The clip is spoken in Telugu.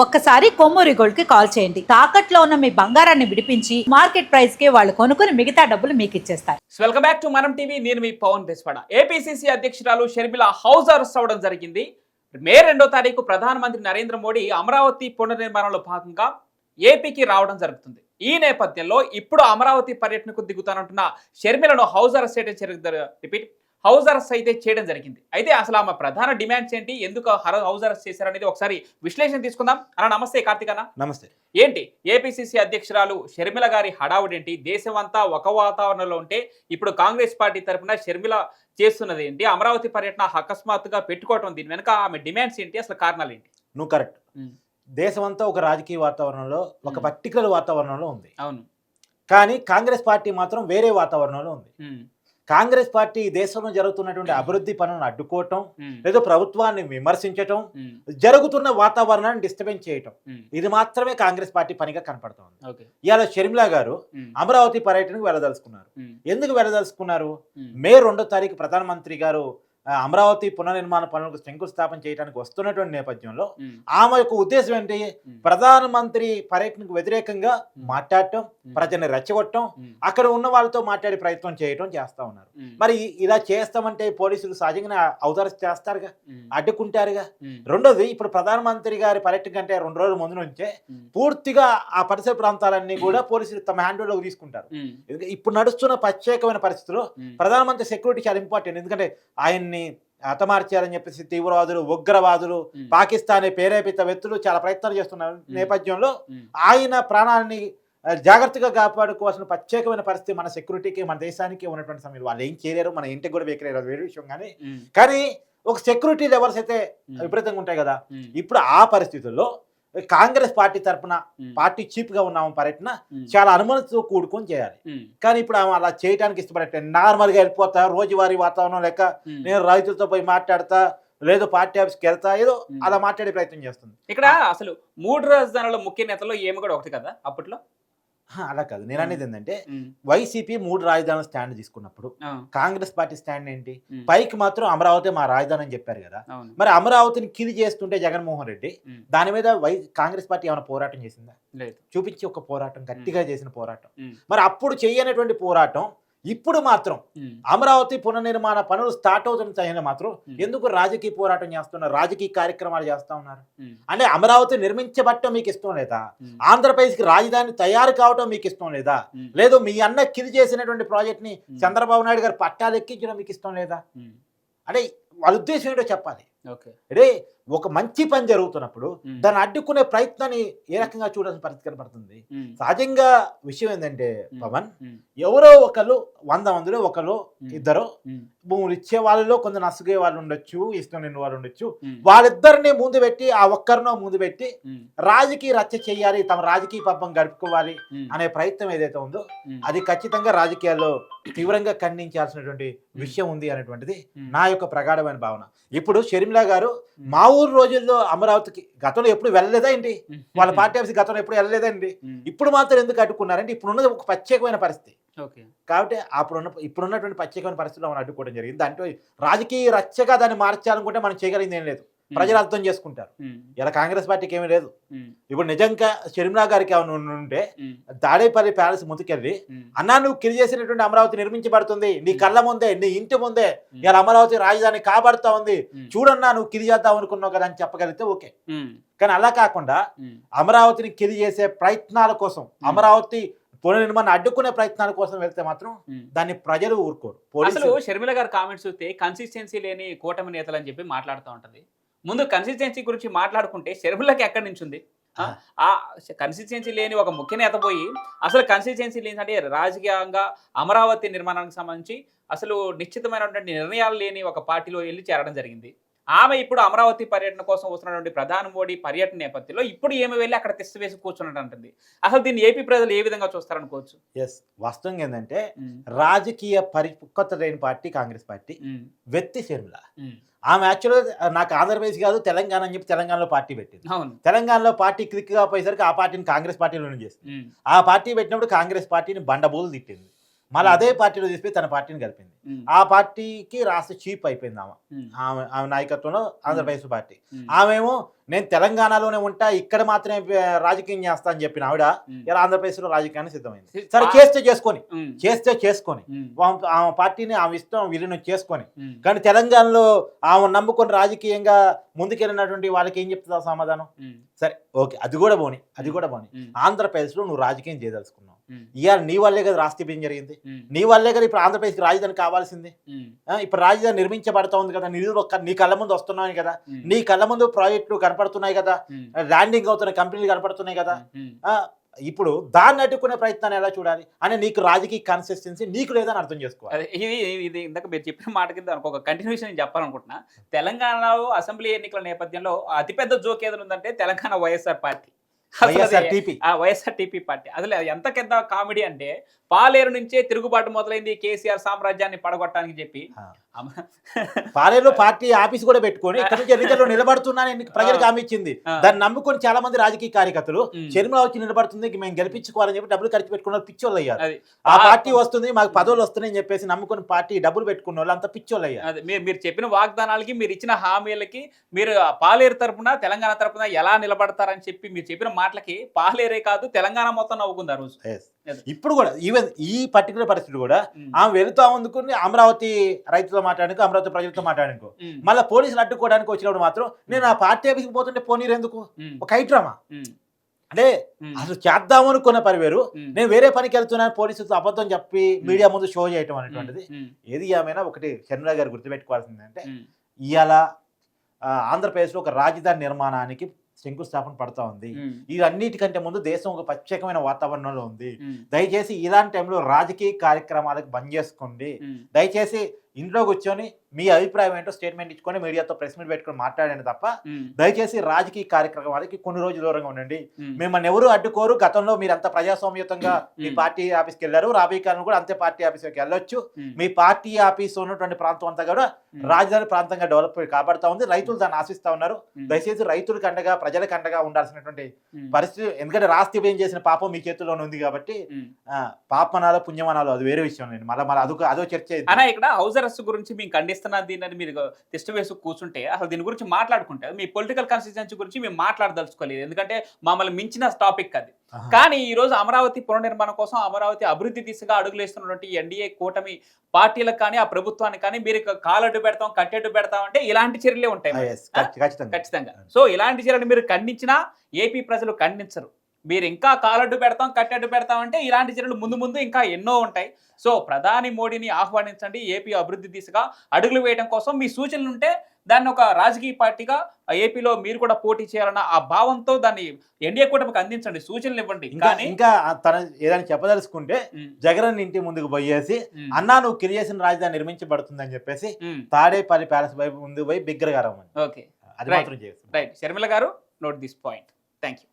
ఒక్కసారి కొమ్మూరి గోల్డ్కి కాల్ చేయండి. తాకట్లో ఉన్న మీ బంగారాన్ని విడిపించి మార్కెట్ ప్రైస్కి వాళ్ళు కొనుక్కుని మిగతా డబ్బులు మీకు ఇచ్చేస్తారు. Welcome back to Manam TV నేను మీ పవన్ బెస్వాడ. ఏపీసీసీ అధ్యక్షురాలు షర్మిల హౌస్ అరెస్ట్ అవ్వడం జరిగింది. మే రెండో తారీఖు ప్రధానమంత్రి నరేంద్ర మోడీ అమరావతి పునర్నిర్మాణంలో భాగంగా ఏపీకి రావడం జరుగుతుంది. ఈ నేపథ్యంలో ఇప్పుడు అమరావతి పర్యటనకు దిగుతానంటున్న షర్మిలను హౌస్ అరెస్ట్ చేయడం జరుగుతుంది రిపీట్. హౌస్ అరెస్ట్ అయితే చేయడం జరిగింది. అయితే అసలు ఆమె ప్రధాన డిమాండ్స్ ఏంటి? ఎందుకు హౌస్ అరెస్ట్ చేశారనేది ఒకసారి విశ్లేషణ తీసుకుందాం. అన్న నమస్తే కార్తీక్ అన్న. నమస్తే. ఏంటి? ఏపీసీసీ అధ్యక్షురాలు షర్మిల గారి హడావుడేంటి? దేశమంతా ఒక వాతావరణంలో ఉంటే ఇప్పుడు కాంగ్రెస్ పార్టీ తరపున షర్మిల చేస్తున్నది ఏంటి? అమరావతి పర్యటన అకస్మాత్తుగా పెట్టుకోవటం దీని వెనక ఆమె డిమాండ్స్ ఏంటి? అసలు కారణాలు ఏంటి? నువ్వు కరెక్ట్. దేశమంతా ఒక రాజకీయ వాతావరణంలో ఒక. పర్టికులర్ వాతావరణంలో ఉంది. అవును. కానీ కాంగ్రెస్ పార్టీ మాత్రం వేరే వాతావరణంలో ఉంది. కాంగ్రెస్ పార్టీ దేశంలో జరుగుతున్నటువంటి అభివృద్ధి పనులను అడ్డుకోవటం ఉమ్, లేదా ప్రభుత్వాన్ని విమర్శించటం ఉమ్, జరుగుతున్న వాతావరణాన్ని డిస్టర్బెన్స్ చేయటం ఇది మాత్రమే కాంగ్రెస్ పార్టీ పనిగా కనపడుతోంది. ఇవాళ షర్మిలా గారు అమరావతి పర్యటనకు వెళ్ళదలుచుకున్నారు. ఎందుకు వెళ్ళదలుచుకున్నారు? మే రెండో తారీఖు ప్రధానమంత్రి గారు అమరావతి పునర్నిర్మాణ పనులకు శంకుస్థాపన చేయడానికి వస్తున్నటువంటి నేపథ్యంలో ఆమె యొక్క ఉద్దేశం ఏంటి? ప్రధానమంత్రి పర్యటనకు వ్యతిరేకంగా మాట్లాడటం ప్రజల్ని రెచ్చగొట్టడం అక్కడ ఉన్న వాళ్ళతో మాట్లాడే ప్రయత్నం చేయటం చేస్తా ఉన్నారు. మరి ఇలా చేస్తామంటే పోలీసులు సహజంగానే అవతారం చేస్తారుగా? అడ్డుకుంటారుగా? రెండోది ఇప్పుడు ప్రధానమంత్రి గారి పర్యటన కంటే రెండు రోజుల ముందు నుంచే పూర్తిగా ఆ పరిసర ప్రాంతాలన్నీ కూడా పోలీసులు తమ హ్యాండ్లోకి తీసుకుంటారు. ఇప్పుడు నడుస్తున్న ప్రత్యేకమైన పరిస్థితుల్లో ప్రధానమంత్రి సెక్యూరిటీ చాలా ఇంపార్టెంట్. ఎందుకంటే ఆయన్ని హతమార్చారని చెప్పేసి తీవ్రవాదులు ఉగ్రవాదులు పాకిస్తానీ ప్రేరేపిత వ్యక్తులు చాలా ప్రయత్నాలు చేస్తున్న నేపథ్యంలో ఆయన ప్రాణాలని జాగ్రత్తగా కాపాడుకోవాల్సిన ప్రత్యేకమైన పరిస్థితి మన సెక్యూరిటీకి మన దేశానికి ఉన్నటువంటి సమయంలో. వాళ్ళు ఏం చేయలేరు మన ఇంటికి కూడా వేయలేరు అది వేరే విషయం కానీ కానీ ఒక సెక్యూరిటీ లెవెల్స్ అయితే విపరీతంగా ఉంటాయి కదా. ఇప్పుడు ఆ పరిస్థితుల్లో కాంగ్రెస్ పార్టీ తరపున ఉమ్, పార్టీ చీఫ్గా ఉన్న ఆమె పర్యటన చాలా అనుమానంతో కూడుకొని చేయాలి. కానీ ఇప్పుడు ఆమె అలా చేయడానికి ఇష్టపడట్లేదు. నార్మల్గా వెళ్ళిపోతా రోజువారీ వాతావరణం లెక్క ఉమ్. నేను రైతులతో పోయి మాట్లాడతా లేదు పార్టీ ఆఫీస్కి వెళ్తా ఏదో. అలా మాట్లాడే ప్రయత్నం చేస్తుంది. ఇక్కడ అసలు మూడు రాజధానుల ముఖ్య నేతల్లో ఏమి కూడా ఒకటి కదా అప్పట్లో? అలా కాదు. నేను అనేది ఏంటంటే వైసీపీ మూడు రాజధానుల స్టాండ్ తీసుకున్నప్పుడు కాంగ్రెస్ పార్టీ స్టాండ్ ఏంటి? పైకి మాత్రం అమరావతి మా రాజధాని అని చెప్పారు కదా. మరి అమరావతిని కిలి చేస్తుంటే జగన్మోహన్ రెడ్డి దాని మీద వై కాంగ్రెస్ పార్టీ ఏమైనా పోరాటం చేసిందా? లేదు. చూపించి ఒక పోరాటం గట్టిగా చేసిన పోరాటం. మరి అప్పుడు చేయనటువంటి పోరాటం ఇప్పుడు మాత్రం అమరావతి పునర్నిర్మాణ పనులు స్టార్ట్ అవుతున్న టైంలో మాత్రం ఎందుకు రాజకీయ పోరాటం చేస్తున్నారు రాజకీయ కార్యక్రమాలు చేస్తా ఉన్నారు? అంటే అమరావతి నిర్మించబట్టం మీకు ఇష్టం లేదా? ఆంధ్రప్రదేశ్కి రాజధాని తయారు కావటం మీకు ఇష్టం లేదా? లేదు మీ అన్న కిది చేసినటువంటి ప్రాజెక్ట్ని. చంద్రబాబు నాయుడు గారు పట్టాలు ఎక్కించడం మీకు ఇష్టం లేదా? అంటే వాళ్ళ ఉద్దేశం ఏంటో చెప్పాలి. అంటే ఒక మంచి పని జరుగుతున్నప్పుడు దాన్ని అడ్డుకునే ప్రయత్నాన్ని ఏ రకంగా చూడాల్సిన పరిస్థితి కనపడుతుంది? సహజంగా విషయం ఏంటంటే పవన్ ఎవరో ఒకరు వంద మందిలో ఒకరు ఇద్దరు భూములు ఇచ్చే వాళ్ళలో కొందరు నసుగే వాళ్ళు ఉండొచ్చు ఇష్టం లేని వాళ్ళు ఉండొచ్చు. వాళ్ళిద్దరిని ముందు పెట్టి ఆ ఒక్కరినో ముందు పెట్టి రాజకీయ రచ్చ చేయాలి తమ రాజకీయ పబ్బం గడుపుకోవాలి అనే ప్రయత్నం ఏదైతే ఉందో అది ఖచ్చితంగా రాజకీయాల్లో తీవ్రంగా ఖండించాల్సినటువంటి విషయం ఉంది అనేటువంటిది నా యొక్క ప్రగాఢమైన భావన. ఇప్పుడు షర్మిలా గారు మా ఊరు రోజుల్లో అమరావతికి గతంలో ఎప్పుడు వెళ్ళలేదా ఏంటి? ఉమ్, వాళ్ళ పార్టీ ఆఫీస్ గతంలో ఎప్పుడు వెళ్ళలేదా అండి ఉమ్, ఇప్పుడు మాత్రం ఎందుకు అడ్డుకున్నారంటే ఇప్పుడు ఉన్నది ఒక ప్రత్యేకమైన పరిస్థితి. కాబట్టి అప్పుడున్న ఇప్పుడున్నటువంటి ప్రత్యేకమైన పరిస్థితుల్లో మనం అడ్డుకోవడం జరిగింది. దాంట్లో రాజకీయ రచ్చగా దాన్ని మార్చాలనుకుంటే మనం చేయగలిగింది ఏం లేదు. ప్రజలు అర్థం చేసుకుంటారు. ఇలా కాంగ్రెస్ పార్టీకి ఏమీ లేదు. ఇప్పుడు నిజంగా షర్మిలా గారికి ఏమైనా ఉంటే ఉమ్, తాడేపల్లి ప్యాలెస్ ముందుకెళ్ళి అన్నా నువ్వు కిరి చేసినటువంటి అమరావతి నిర్మించబడుతుంది. నీ కళ్ళ ముందే నీ ఇంటి ముందే ఇలా అమరావతి రాజధాని కాబడుతా ఉంది. చూడన్నా నువ్వు కిరి చేద్దాం అనుకున్నావు కదా అని చెప్పగలిగితే ఓకే. కానీ అలా కాకుండా అమరావతిని కిరి చేసే ప్రయత్నాల కోసం అమరావతి పునర్నిర్మాణం అడ్డుకునే ప్రయత్నాల కోసం వెళ్తే మాత్రం. దాన్ని ప్రజలు ఊరుకోరు. అసలు పోలీసులు షర్మిల గారి కామెంట్స్ చూస్తే కన్సిస్టెన్సీ లేని కూటమి నేతలు అని చెప్పి మాట్లాడుతూ ఉంటది. ముందు కన్సిస్టెన్సీ గురించి మాట్లాడుకుంటే షర్మిలకి ఎక్కడి నుంచి ఉంది ఆ? ఆ కన్సిస్టెన్సీ లేని ఒక ముఖ్య నేత పోయి అసలు కన్సిస్టెన్సీ లేని అంటే రాజకీయంగా అమరావతి నిర్మాణానికి సంబంధించి అసలు నిశ్చితమైనటువంటి నిర్ణయాలు లేని ఒక పార్టీలో వెళ్ళి చేరడం జరిగింది ఆమె ఇప్పుడు అమరావతి పర్యటన కోసం వస్తున్నటువంటి ప్రధాని మోడీ పర్యటన నేపథ్యంలో ఇప్పుడు ఏమి వెళ్ళి అక్కడ తిష్ట వేసి కూర్చున్నట్టు అంటుంది. అసలు దీన్ని ఏపీ ప్రజలు ఏ విధంగా చూస్తారనుకోవచ్చు? ఎస్ వాస్తవంగా ఏంటంటే రాజకీయ పరిపక్వత లేని పార్టీ కాంగ్రెస్ పార్టీ వ్యక్తి షర్మిల ఉమ్. ఆమె యాక్చువల్గా నాకు ఆంధ్రప్రదేశ్ కాదు తెలంగాణ అని చెప్పి తెలంగాణలో పార్టీ పెట్టింది. అవును. తెలంగాణలో పార్టీ క్లిక్గా పోయేసరికి ఆ పార్టీని కాంగ్రెస్ పార్టీలో చేసింది. ఆ పార్టీ పెట్టినప్పుడు కాంగ్రెస్ పార్టీని బండబూలు తిట్టింది. మళ్ళీ అదే పార్టీలో తీసుకుపోయి తన పార్టీని కలిపింది ఉమ్, ఆ పార్టీకి రాష్ట్ర చీఫ్ అయిపోయింది ఆమె. ఉమ్, ఆమె ఆమె నాయకత్వంలో ఆంధ్రప్రదేశ్ పార్టీ. ఆమెమో నేను తెలంగాణలోనే ఉంటా ఇక్కడ మాత్రమే రాజకీయం చేస్తా అని చెప్పిన ఆవిడ ఇలా ఆంధ్రప్రదేశ్లో రాజకీయాన్ని సిద్ధమైంది. సరే చేస్తే చేసుకొని. చేస్తే చేసుకొని. ఆమె- పార్టీని ఆమె ఇష్టం విలీనం చేసుకొని. కానీ తెలంగాణలో ఆమె నమ్ముకొని రాజకీయంగా ముందుకెళ్ళినటువంటి వాళ్ళకి ఏం చెప్తుందా సమాధానం? సరే ఓకే అది కూడా పోని అది కూడా పోని. ఆంధ్రప్రదేశ్లో నువ్వు రాజకీయం చేయదలుచుకున్నావు. ఇవాళ నీ వల్లే కదా రాష్ట్ర విభజన జరిగింది. నీ వల్లే కదా ఇప్పుడు ఆంధ్రప్రదేశ్కి రాజధాని కావాల్సింది. ఇప్పుడు రాజధాని నిర్మించబడతా ఉంది కదా నిధులు నీ కళ్ళ ముందు వస్తున్నాయి కదా. నీ కళ్ళ ముందు ప్రాజెక్టులు కనపడుతున్నాయి కదా. ల్యాండింగ్ అవుతున్న కంపెనీలు కనపడుతున్నాయి కదా. ఇప్పుడు దాన్ని అడ్డుకునే ప్రయత్నాన్ని ఎలా చూడాలి? అని నీకు రాజకీయ కన్సిస్టెన్సీ నీకు లేదని అర్థం చేసుకోవాలి. ఇది ఇది ఇందాక మీరు చెప్పిన మాట కింద ఒక కంటిన్యూషన్ నేను చెప్పాలనుకుంటున్నా. తెలంగాణలో అసెంబ్లీ ఎన్నికల నేపథ్యంలో అతిపెద్ద జోక్ ఏదైనా ఉందంటే తెలంగాణ వైఎస్ఆర్ పార్టీ. అసలు అది- వైఎస్ఆర్ టీపీ. ఆ వైఎస్ఆర్ టీపీ పార్టీ. అసలు అది ఎంత పెద్ద కామెడీ అంటే పాలేరు నుంచే తిరుగుబాటు మొదలైంది కేసీఆర్ సామ్రాజ్యాన్ని పడగొట్టడానికి చెప్పి. పాలేరులో పార్టీ ఆఫీస్ కూడా పెట్టుకొని ఇక్కడ నుంచి ఎన్నికల్లో నిలబడుతున్నాను ఎన్ని ప్రజలకు హామీ ఇచ్చింది. దాన్ని నమ్ముకొని చాలా మంది రాజకీయ కార్యకర్తలు ఉమ్. షర్మిల వచ్చి నిలబడుతుంది మేము గెలిపించుకోవాలని చెప్పి డబ్బులు ఖర్చు పెట్టుకున్న పిచ్చోళ్ళు అయ్యారు అది. ఆ పార్టీ వస్తుంది మాకు పదవులు వస్తున్నాయని చెప్పేసి నమ్ముకొని పార్టీ డబ్బులు పెట్టుకున్న వాళ్ళు అంత పిచ్చోళ్ళు అయ్యారు అదే మీరు చెప్పిన వాగ్దానాలకి మీరు ఇచ్చిన హామీలకి మీరు పాలేరు తరపున తెలంగాణ తరపున ఎలా నిలబడతారని చెప్పి మీరు చెప్పిన మాటలకి పాలేరే కాదు తెలంగాణ మొత్తం నవ్వుకుంది ఆ రోజు. ఇప్పుడు కూడా ఈవెన్ ఈ పర్టికులర్ పరిస్థితి కూడా ఆమె వెళుతూ అందుకుని అమరావతి రైతులతో మాట్లాడుకో అమరావతి ప్రజలతో మాట్లాడుకో ఉమ్, మళ్ళీ పోలీసులు అడ్డుకోవడానికి వచ్చినప్పుడు మాత్రం నేను ఆ పార్టీ ఆఫీస్కి పోతుంటే పోనీరు ఎందుకు? ఒక హైడ్రామా ఉమ్, అంటే అసలు చేద్దాం అనుకున్న పని వేరు నేను వేరే పనికి వెళ్తున్నాను పోలీసులతో అబద్ధం చెప్పి మీడియా ముందు షో చేయటం అనేటువంటిది. ఏది ఏమైనా ఒకటి షర్మిల గారు గుర్తుపెట్టుకోవాల్సింది అంటే ఉమ్, ఇవాళ ఆంధ్రప్రదేశ్లో ఒక రాజధాని నిర్మాణానికి శంకుస్థాపన పడతా ఉంది. ఇవన్నిటికంటే ముందు దేశం ఒక ప్రత్యేకమైన వాతావరణంలో ఉంది. దయచేసి ఇలాంటి టైంలో రాజకీయ కార్యక్రమాలకు బంద్ చేసుకోండి. దయచేసి ఇంట్లో కూర్చొని మీ అభిప్రాయం ఏంటో స్టేట్మెంట్ ఇచ్చుకొని మీడియాతో ప్రెస్ మీట్ పెట్టుకొని మాట్లాడండి తప్ప దయచేసి రాజకీయ కార్యక్రమాలకి కొన్ని రోజులు దూరంగా ఉండండి. మిమ్మల్ని ఎవరు అడ్డుకోరు. గతంలో మీరు అంత ప్రజాస్వామ్యతంగా మీ పార్టీ ఆఫీస్కి వెళ్ళారు. రాబోయే కాలం కూడా అంతే పార్టీ ఆఫీస్కి వెళ్ళొచ్చు. మీ పార్టీ ఆఫీస్ ఉన్నటువంటి ప్రాంతం అంతా కూడా రాజధాని ప్రాంతంగా డెవలప్ కాబడతా ఉంది. రైతులు దాన్ని ఆశిస్తా ఉన్నారు. దయచేసి రైతులకు అండగా ప్రజలకు అండగా ఉండాల్సినటువంటి పరిస్థితి. ఎందుకంటే రాష్ట్ర విభజన చేసిన పాపం మీ చేతుల్లోనే ఉంది కాబట్టి పాపమనాలో పుణ్యమనాలో అది వేరే విషయం మళ్ళీ మళ్ళీ అదొక అదో చర్చ ఇక్కడ హౌస్ అరెస్ట్ గురించి మేము ఖండిస్తున్నా దీన్ని మీరు టెస్ట్ వేసి కూర్చుంటే అసలు దీని గురించి మాట్లాడుకుంటే మీ పొలిటికల్ కన్సిస్టెన్సీ గురించి మేము మాట్లాడదలుచుకోలేదు. ఎందుకంటే మమ్మల్ని మించిన టాపిక్ అది. కానీ ఈ రోజు అమరావతి పునర్నిర్మాణం కోసం అమరావతి అభివృద్ధి దిశగా అడుగులేస్తున్నటువంటి ఎన్డీఏ కూటమి పార్టీలకు కానీ ఆ ప్రభుత్వానికి కానీ మీరు కాలడ్డు పెడతాం కట్టెడ్డు పెడతాం అంటే ఇలాంటి చర్యలే ఉంటాయి ఖచ్చితంగా. ఖచ్చితంగా. సో ఇలాంటి చర్యలు మీరు ఖండించినా ఏపీ ప్రజలు ఖండించరు. మీరు ఇంకా కాలడ్డు పెడతాం కట్టెడ్డు పెడతాం అంటే ఇలాంటి చర్యలు ముందు ముందు ఇంకా ఎన్నో ఉంటాయి. సో ప్రధాని మోడీని ఆహ్వానించండి ఏపీ అభివృద్ధి దిశగా అడుగులు వేయడం కోసం మీ సూచనలు ఉంటే దాన్ని ఒక రాజకీయ పార్టీగా ఏపీలో మీరు కూడా పోటీ చేయాలన్న ఆ భావంతో దాన్ని ఎన్డీఏ కూటమికి అందించండి సూచనలు ఇవ్వండి. కానీ ఇంకా తన ఏదైనా చెప్పదలుచుకుంటే జగన్ ఇంటి ముందుకు పోయేసి అన్నా నువ్వు క్రియేషన్ రాజధాని నిర్మించబడుతుందని చెప్పేసి తాడేపల్లి ప్యాలెస్ వైపు ముందు పోయి బిగ్గరగా రమ్మని. ఓకే. అది right. Sharmila garu note this point. Thank you